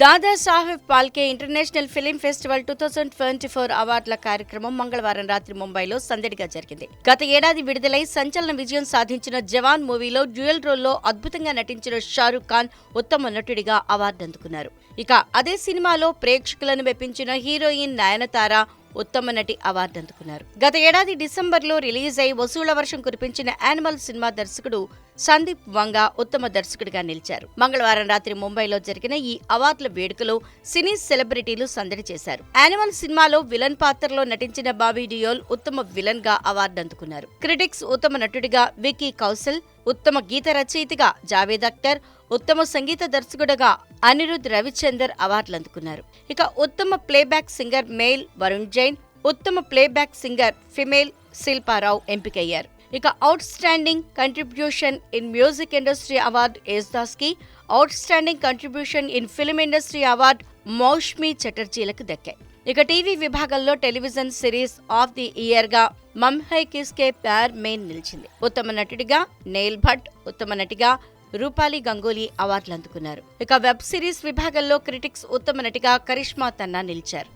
Dada Saheb Phalke international film festival two thousand twenty four అవార్డుల కార్యక్రమం మంగళవారం రాత్రి ముంబైలో సందడిగా జరిగింది. గత ఏడాది విడుదలై సంచలన విజయం సాధించిన జవాన్ మూవీలో డ్యూయల్ రోల్లో అద్భుతంగా నటించిన షారుఖ్ ఖాన్ ఉత్తమ నటుడిగా అవార్డు అందుకున్నారు. ఇక అదే సినిమాలో ప్రేక్షకులను మెప్పించిన హీరోయిన్ నయనతార ఉత్తమ నటి అవార్డు అందుకున్నారు. గత ఏడాది డిసెంబర్లో రిలీజ్ అయి వసూళ్ళ వర్షం కురిపించిన యానిమల్ సినిమా దర్శకుడు సందీప్ వంగ ఉత్తమ దర్శకుడిగా నిలిచారు. మంగళవారం రాత్రి ముంబైలో జరిగిన ఈ అవార్డుల వేడుకలో సినీ సెలబ్రిటీలు సందడి చేశారు. యానిమల్ సినిమాలో విలన్ పాత్రలో నటించిన బాబీ డియోల్ ఉత్తమ విలన్గా అవార్డు అందుకున్నారు. క్రిటిక్స్ ఉత్తమ నటుడిగా వికీ కౌశల్ ఉత్తమ గీత రచయితగా జావేద్ అఖ్తర్ ఉత్తమ సంగీత దర్శకుడుగా అనిరుద్ రవిచందర్ అవార్డులు అందుకున్నారు. ఇక ఉత్తమ playback singer male Varun Jain ఉత్తమ ప్లేబ్యాక్ సింగర్ ఫిమేల్ శిల్పారావు ఎంపికయ్యారు. ఇక outstanding contribution in music industry award యేసుదాస్కి outstanding contribution in film industry award Moushumi చటర్జీలకు దక్కాయి ఇక టీవీ విభాగంలో television series of the ఇయర్గా మమ్హై కిస్కే Pyaar main నిలిచింది. ఉత్తమ నటుడిగా నేల్ భట్ ఉత్తమ నటిగా రూపాలి గంగూలీ అవార్డులు అందుకున్నారు. ఇక వెబ్ సిరీస్ విభాగంలో క్రిటిక్స్ ఉత్తమ నటిగా కరిష్మా తన్నా నిలిచారు.